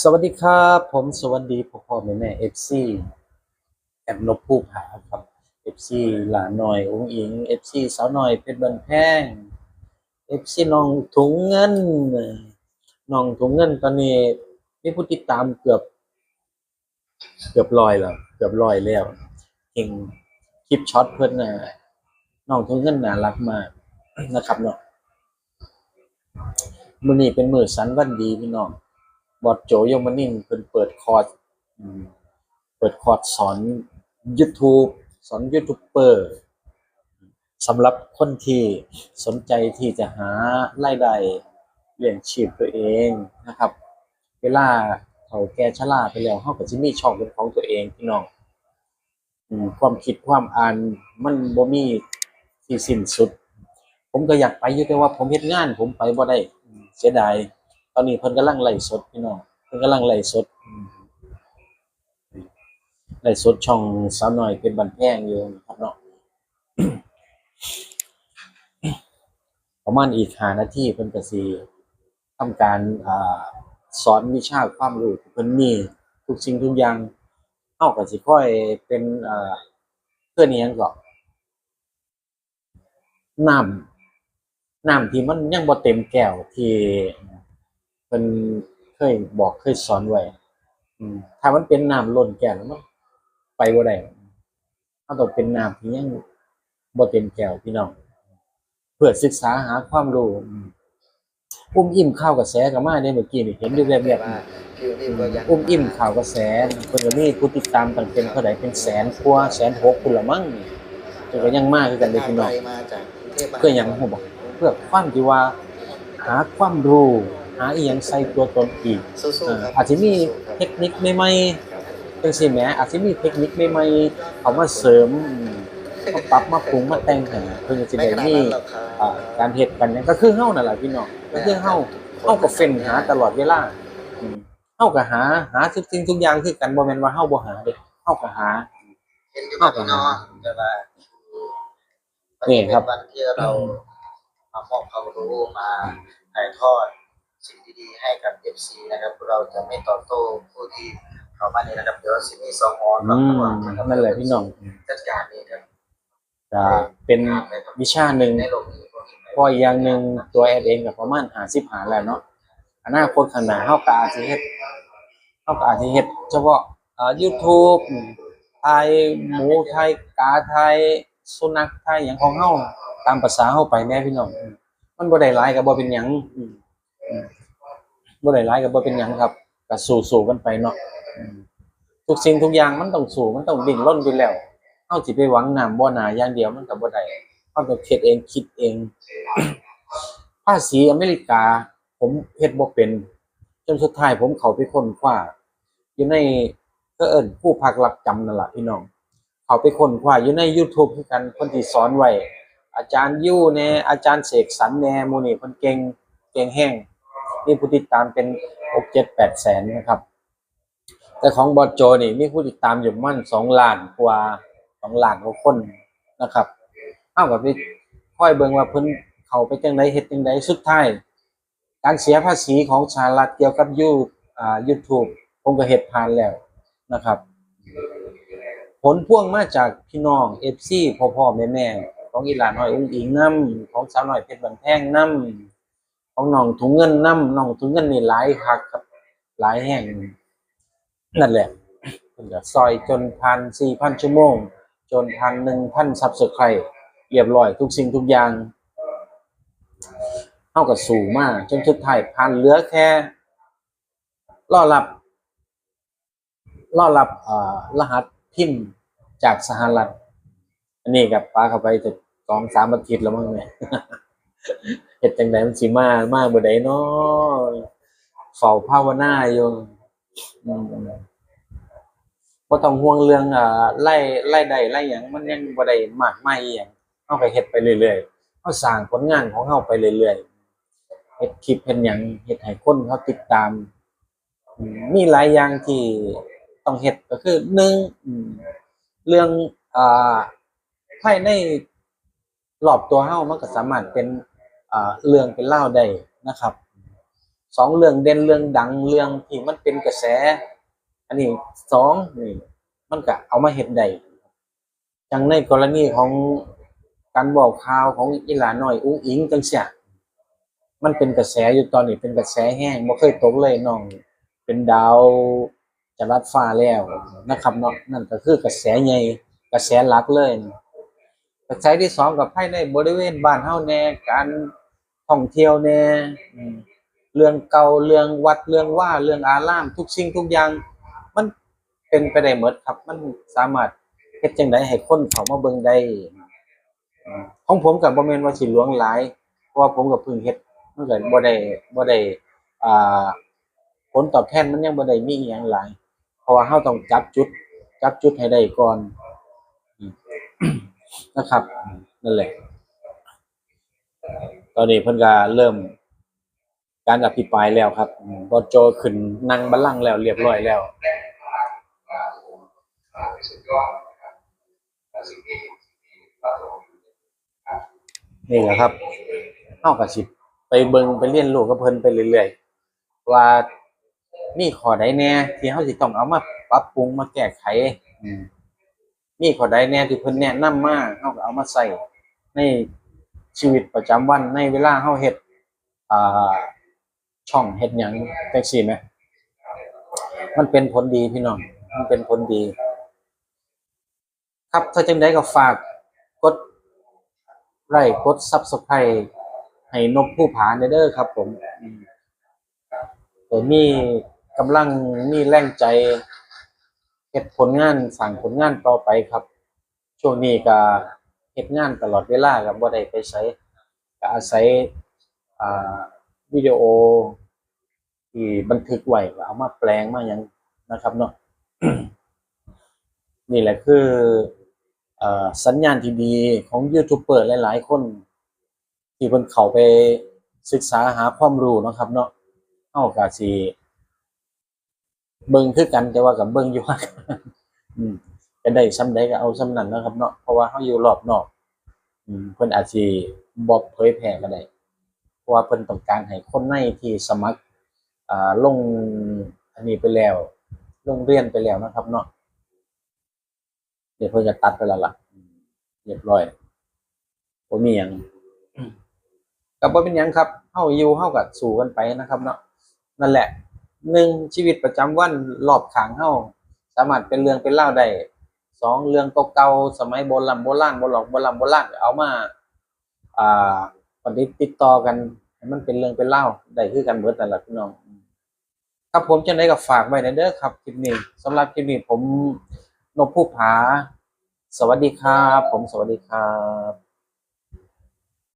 สวัสดีครับ ผมสวัสดีพ่อพ่อแม่แม่เอฟซีแอมนบผู้ผาครับเอฟซีหลานหน่อยองอิงเอฟซีสาวหน่อยเพชรบันแพงเอฟซีน้องถุงเงินน้องถุงเงินตอนนี้มีผู้ติดตามเกือบ เกือบร้อยแล้วเกือบร้อยแล้วเก่งคลิปช็อตเพิ่อนน่ะน้องถุงเงินน่ารักมากนะครับเนาะมือนี้เป็นมือสันวันดีพี่น้อง บอดโจยงมานิ่งเพิ่นเปิดคอร์สอืมเปิดคอร์สสอน YouTube สอนยูทูบเบอร์สำหรับคนที่สนใจที่จะหารายได้เลี้ยงชีพตัวเองนะครับ เวลาเขาแก่ชราไปแล้วเขาก็จะมีช่องเป็นของตัวเองพี่น้องอืมความคิดความอ่านมันบ่มีที่สิ้นสุด ผมก็อยากไปอยู่แต่ว่าผมเฮ็ดงาน ผมไปบ่ได้อืมเสียดาย ตอนนี้เพิ่นกำลังไล่สดพี่น้องเพิ่นกำลังไล่สดไล่สดช่องสาวน้อยเป็นบันแพงอยู่ครับเนาะประมาณอีก5นาทีเพิ่นก็สิทำการอ่าสอนวิชาความรู้เพิ่นมีทุกสิ่งทุกอย่างเฮาก็สิค่อยเป็นอ่าเพื่อนอีหยังก็น้ำน้ำที่มันยังบ่เต็มแก้วที่ เพิ่นเคยบอกเคยสอนไว้อืมถ้ามันเป็นน้ำล้นแก้วแล้วมันไปบ่ได้มันต้องเป็นน้ำที่ยังบ่เต็มแก้วพี่น้องเพื่อศึกษาหาความรู้อืมอุ้มอิ่มข่าวกระแสก็มาได้เมื่อกี้นี่เห็นอยู่แวบว่าคิวนี่ก็ยังๆอุ้มอิ่มข่าวกระแสเพิ่นก็มีผู้ติดตามตั้งเป็นเท่าใดเป็นแสนกว่าแสนหกพุ่นละมั้งเพิ่นก็ยังมาคือกันเด้อพี่น้องมาจากกรุงเทพเพื่อหยังผมบอกเพื่อความที่ว่าหาความรู้ หาอีหยังใส่ตัวตนอีกสู้เอ่อๆครับอาจจะมีสู้ๆครับเทคนิคใหม่ๆจังซี่แหมอาจจะมีเทคนิคใหม่ๆเอามาเสริมอืมมาปรับมาปรุงมาแต่งให้เพิ่นก็สิไม่ได้ขนาดมีนั้นหรอกครับอ่าการเฮ็ดกันเนี่ยก็คือเฮานั่นแหละพี่น้องก็คือเฮาเฮาก็เฟ้นหาตลอดเวลาอืมเฮาก็หาหาทุกสิ่งทุกอย่างคือกันบ่แม่นว่าเฮาบ่หาเด้เฮาก็หาเห็นอยู่กับพี่น้องแต่ว่านี่ครับวันที่เรามามอบความรู้มาถ่ายทอด สิ่งดีๆให้กับ FC นะครับ เราจะไม่ตอบโต้ผู้ที่เข้ามานี่นะครับเดี๋ยวสิมีสองออนอืมนั่นแหละพี่น้องจัดการนี่ครับจะเป็นวิชาหนึ่งในโลกนี้เพราะอีกอย่างหนึ่งตัวแอดเองกับประมาณหาสิบหาแล้วเนาะอนาคตข้างหน้าเฮาก็อาจสิเฮ็ดเฮาก็อาจสิเฮ็ดเฉพาะเอ่อ YouTube ไทยหมูไทยกาไทยสุนัขไทยหยังของเฮาตามภาษาเฮาไปแน่พี่น้องอืมมันบ่ได้หลายก็บ่เป็นหยังอืมอืม บ่ได้หลายก็บ่เป็นหยังครับก็สู้ๆกันไปเนาะอืมทุกสิ่งทุกอย่างมันต้องสู้มันต้องดิ้นรนอยู่แล้วเฮาสิไปหวังน้ำบ่หนาอย่างเดียวมันก็บ่ได้เขาต้องเฮ็ดเองคิดเอง ภาษีอเมริกา ผมเฮ็ดบ่เป็นจนสุดท้ายผมเข้าไปค้นคว้าอยู่ในก็เอิ้นผู้พักรักจำนั่นล่ะพี่น้อง เขาไปค้นคว้าอยู่ใน YouTube คือกันคนที่สอนไว้อาจารย์ยู่แน่อาจารย์เสกสรรแน่หมู่นี่เพิ่นเก่งเก่งแฮง มีผู้ติดตามเป็น6 7 8แสนนะครับ แต่ของบอสโจนี่มีผู้ติดตามอยู่ประมัน2ล้านกว่า2ล้านกว่าคนนะครับเฮาก็ไปค่อยเบิ่งว่าเพิ่นเขาไปจังไดเฮ็ดจังไดสุดท้ายการเสียภาษีของสหรัฐเกี่ยวกับยูอ่า YouTube ผมก็เฮ็ดผ่านแล้วนะครับ ผลพ่วงมาจากพี่น้อง FC พ่อพ่อแม่แม่ของอีหลาน้อยอุ้งอิงนํของสาวน้อยเพชรบันแพงนํ ของน้องถุงเงินนํน้องถุงเงินนี่หลายคักครับ หลายแห่งนั่นแหละเพิ่นก็ซอยจนพัน4,000ชั่วโมง จนพัน1,000 Subscribe เรียบร้อยทุกสิ่งทุกอย่างเฮาก็สู่มาก จนสุดท้ายพันเหลือแค่รอรับรอรับรหัสพิมพ์จากสหรัฐ อันนี้กับปาเข้าไปจะสองสามอาทิตย์แล้วมั้งเนี่ย เฮ็ดจังไดมันสิมามาบ่ได้เนาะเฝ้าภาวนาอยู่อืมบ่ต้องห่วงเรื่องอ่าไล่ไล่ใดไล่หยังมันยังบ่ได้มากมายอีหยังเฮาก็เฮ็ดไปเรื่อยๆเฮาสร้างผลงานของเฮาไปเรื่อยๆเฮ็ดคลิปเฮ็ดหยังเฮ็ดให้คนเขาติดตาม มีหลายอย่างที่ต้องเฮ็ดก็คือหนึ่งเรื่องอ่าภายในรอบตัวเฮามันก็สามารถเป็น เรื่องเป็นเล่าได้นะครับสองเรื่องเด่นเรื่องดังเรื่องที่มันเป็นกระแส อันนี้สองนี่มันก็เอามาเห็ดได้จังในกรณีของการบอกข่าวของอีหลาน้อยอุ้งอิงจังเสียมันเป็นกระแสอยู่ตอนนี้เป็นกระแสแห้งบ่เคยตกเลยน้อง เป็นดาวจะรัดฟ้าแล้วนะครับเนาะนั่นก็คือกระแสใหญ่กระแสหลักเลย กระแสที่สองกับภายในบริเวณบ้านเฮาแน่การท่องเที่ยวแน่เรื่องเก่าเรื่องวัดเรื่องว่าเรื่องอาราม ทุกสิ่งทุกอย่าง มันเป็นไปได้หมดครับ มันสามารถเฮ็ดจังไดให้คนเขามาเบิ่งได้ของผมกับบ่แม่นว่าสิหลวงหลายเพราะว่าผมก็เพิ่งเฮ็ดมันก็บ่ได้บ่ได้อ่าผลตอบแทนมันยังบ่ได้มีอีหยังหลาย เพราะว่าเฮาต้องจับจุด จับจุดให้ได้ก่อน นะครับนั่นแหละ ตอนนี้เพิ่นก็เริ่ม การอภิปรายแล้วครับบอโจขึ้นนั่งบัลลังก์แล้ว เรียบร้อยแล้วนี่แหละครับเฮาก็สิบไปเบิงไปเรียนรู้กับเพิ่นไปเรื่อยๆว่ามีข้อใดแน่ที่เฮาสิต้องเอามาปรับปรุงมาแก้ไข อืม มีข้อใดแน่ที่เพิ่นแนะนำมาเฮาก็เอามาใส่ในชีวิตประจำวันในเวลาเฮาเฮ็ดอ่าช่องเฮ็ดหยังจังซี่แหมมันเป็นผลดีพี่น้องมันเป็นผลดี ครับถ้าจังได้ก็ฝากกดไลค์กด Subscribe ให้นกผู้ผาเด้อครับ ผมแต่มีกำลังมีแรงใจ ฮ็ดผลงานสั่งผลงานต่อไปครับ ช่วงนี้ก็เฮ็ดงานตลอดเวลาครับบ่ได้ไปใช้ก็อาศัยอ่าวิดีโอที่บันทึกไว้ก็เอามาแปลงมาหยังนะครับเนาะนี่แหละคืออสัญญาณที่ดีของยูทูบเบอร์หลาย ๆ คน ที่เพิ่นเข้าไปศึกษาหาความรู้นะครับ เนาะเฮาก็สิ เบิ่งคือกันแต่ว่าก็เบิ่งอยู่ว่าอืมจะได้ซ้ำใดก็เอาซ้ำนั้นนะครับเนาะเพราะว่าเฮาอยู่รอบนอก อืมเพิ่นอาจสิบ่เผยแพร่ก็ได้เพราะว่าเพิ่นต้องการให้คนในที่สมัครอ่าลงอันนี้ไปแล้วลงเรียนไปแล้วนะครับ เนาะเดี๋ยวเพิ่นจะตัดไปแล้วล่ะอืมเรียบร้อยบ่มีหยังก็บ่เป็นหยังครับเฮาอยู่เฮาก็สู้กันไปนะครับ เนาะนั่นแหละ หนึ่งชีวิตประจำวันรอบขางเฮาสามารถเป็นเรื่องเป็นเล่าได้สองเรื่องเก่าๆสมัยโบราณโบราณโบราณโบราณโบราณเอามาอ่าปฏิดติดต่อกันมันเป็นเรื่องเป็นเล่าได้คือกันเบิดนั่ละพี่น้องครับผมจังได้ก็ฝากไว้ในเด้อครับคลิปนี้สำหรับคลิปนี้ผมนพผู้ผา สวัสดีครับ ผมสวัสดีครับ